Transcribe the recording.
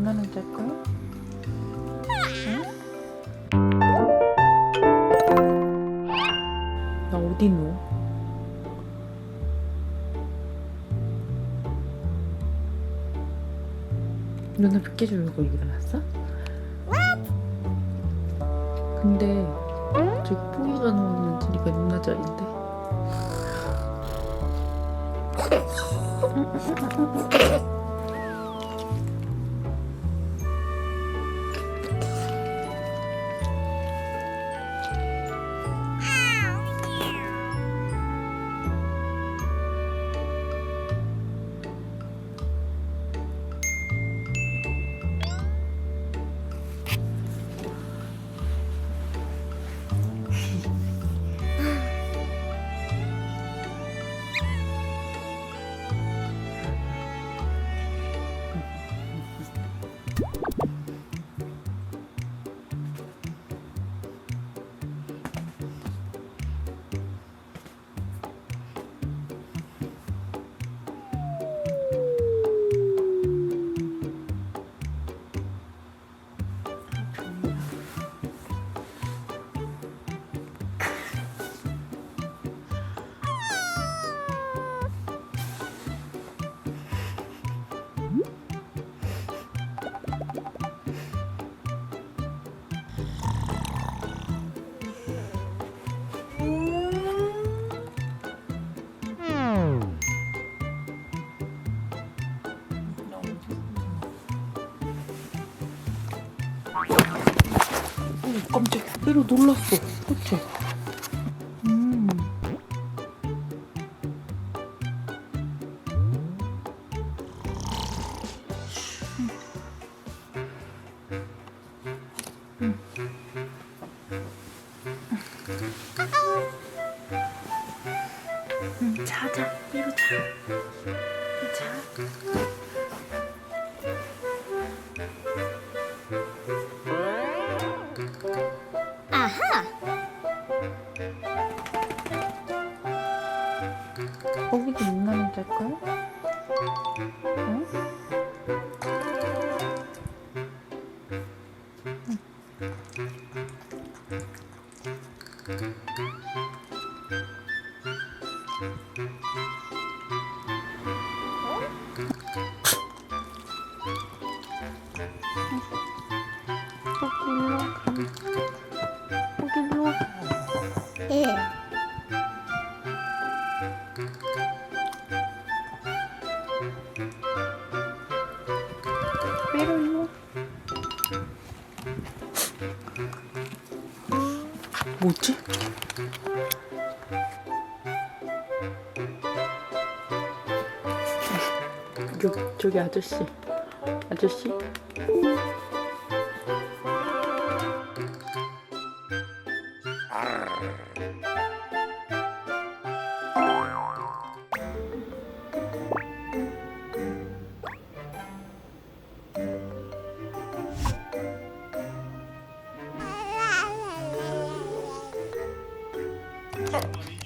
인간은 짤까요? 나 어디 누워? 누나 몇 주려고 일어났어? 근데 저기 뽀기가 누워있는 자리가 누나 자리인데 어, 깜짝이야. 때로 놀랐어. 그치? 음. 응, 자자. 이로 자. 자. 거기도 인간은 짤까요? 응? 거기 일로 와. 거기 일로 와. 빼 뭐지? 아, 여, 저기 아저씨. 아저씨? 아... Wow.